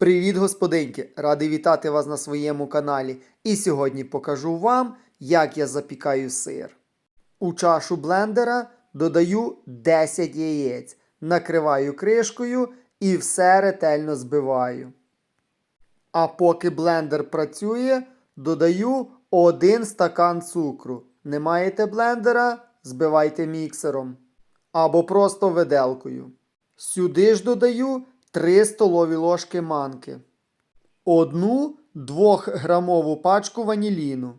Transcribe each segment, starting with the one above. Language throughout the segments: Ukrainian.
Привіт, господинки! Радий вітати вас на своєму каналі. І сьогодні покажу вам, як я запікаю сир. У чашу блендера додаю 10 яєць, накриваю кришкою і все ретельно збиваю. А поки блендер працює, додаю 1 стакан цукру. Не маєте блендера? Збивайте міксером. Або просто виделкою. Сюди ж додаю 3 столові ложки манки. Одну 2-грамову пачку ваніліну.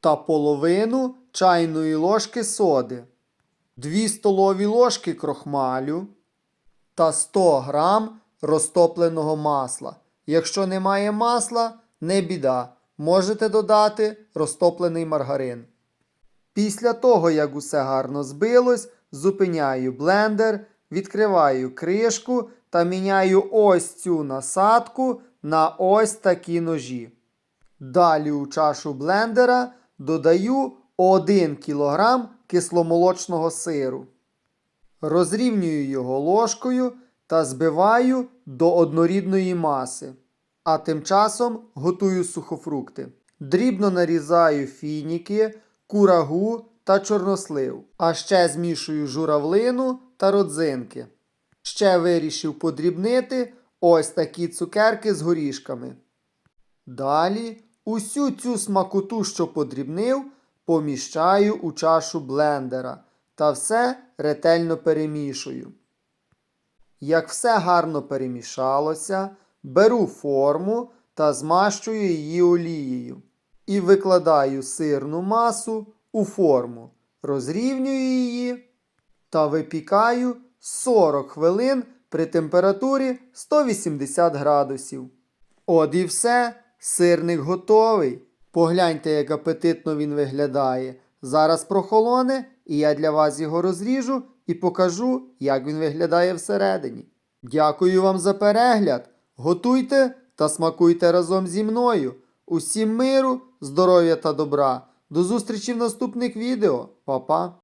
Та половину чайної ложки соди. 2 столові ложки крохмалю та 100 грам розтопленого масла. Якщо немає масла, не біда. Можете додати розтоплений маргарин. Після того, як усе гарно збилось, зупиняю блендер, відкриваю кришку та міняю ось цю насадку на ось такі ножі. Далі у чашу блендера додаю 1 кг кисломолочного сиру. Розрівнюю його ложкою та збиваю до однорідної маси. А тим часом готую сухофрукти. Дрібно нарізаю фініки, курагу та чорнослив. А ще змішую журавлину та родзинки. Ще вирішив подрібнити ось такі цукерки з горішками. Далі усю цю смакоту, що подрібнив, поміщаю у чашу блендера та все ретельно перемішую. Як все гарно перемішалося, беру форму та змащую її олією. І викладаю сирну масу у форму, розрівнюю її та випікаю 40 хвилин при температурі 180 градусів. От і все, сирник готовий. Погляньте, як апетитно він виглядає. Зараз прохолоне, і я для вас його розріжу і покажу, як він виглядає всередині. Дякую вам за перегляд. Готуйте та смакуйте разом зі мною. Усім миру, здоров'я та добра. До зустрічі в наступних відео. Па-па!